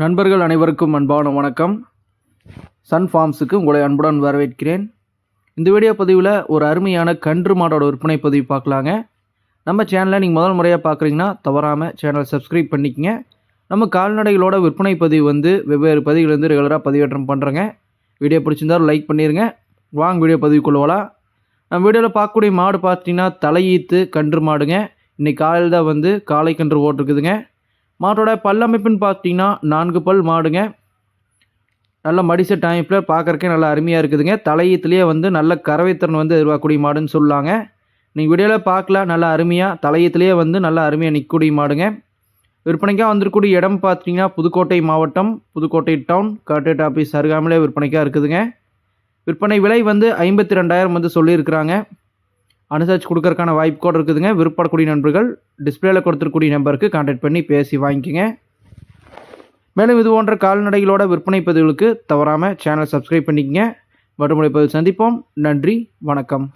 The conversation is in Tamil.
நண்பர்கள் அனைவருக்கும் அன்பான வணக்கம். சன் ஃபார்ம்ஸுக்கு உங்களை அன்புடன் வரவேற்கிறேன். இந்த வீடியோ பதிவில் ஒரு அருமையான கன்று மாடோட விற்பனை பதிவு பார்க்கலாங்க. நம்ம சேனலை நீங்கள் முதல் முறையாக பார்க்குறீங்கன்னா தவறாமல் சேனலை சப்ஸ்கிரைப் பண்ணிக்கங்க. நம்ம கால்நடைகளோட விற்பனை பதிவு வந்து வெவ்வேறு பதிவுலேருந்து ரெகுலராக பதிவேற்றம் பண்ணுறேங்க வீடியோ பிடிச்சிருந்தாலும் லைக் பண்ணிடுங்க வாங்க வீடியோ பதிவு கொள்வலாம் நம்ம வீடியோவில் பார்க்கக்கூடிய மாடு பார்த்தீங்கன்னா தலையீத்து கன்று மாடுங்க. இன்றைக்கி காலையில் தான் வந்து காளை கன்று ஓட்டிருக்குதுங்க. மாட்டோட பல்லமைப்புன்னு பார்த்தீங்கன்னா நான்கு பல் மாடுங்க. நல்ல மடிச டைப்பில் பார்க்குறக்கே நல்லா அருமையாக இருக்குதுங்க. தலையீத்துலேயே வந்து நல்ல கறவைத்திறன் வந்து எதிர்பார்க்கக்கூடிய மாடுன்னு சொல்லாங்க. நீங்கள் வீடியோவில் பார்க்கலாம் நல்லா அருமையாக தலையத்துலேயே வந்து நல்லா அருமையாக நிற்கக்கூடிய மாடுங்க. விற்பனைக்காக வந்திருக்கக்கூடிய இடம் பார்த்தீங்கன்னா புதுக்கோட்டை மாவட்டம் புதுக்கோட்டை டவுன் கார்டேட் ஆஃபீஸ் அருகாமலே விற்பனைக்காக இருக்குதுங்க. விற்பனை விலை வந்து ஐம்பத்தி ரெண்டாயிரம் வந்து சொல்லியிருக்கிறாங்க. அனுசரிச்சு கொடுக்கறக்கான வாய்ப்பு கூட இருக்குதுங்க. விருப்பப்படக்கூடிய நண்பர்கள் டிஸ்பிளேல கொடுத்துருக்கூடிய நம்பருக்கு கான்டாக்ட் பண்ணி பேசி வாங்கிக்கோங்க. மேலும் இது போன்ற கால்நடைகளோட விற்பனை பதிவுகளுக்கு தவறாமல் சேனல் சப்ஸ்கிரைப் பண்ணிக்கங்க. மறுமுறை பதிவு சந்திப்போம். நன்றி வணக்கம்.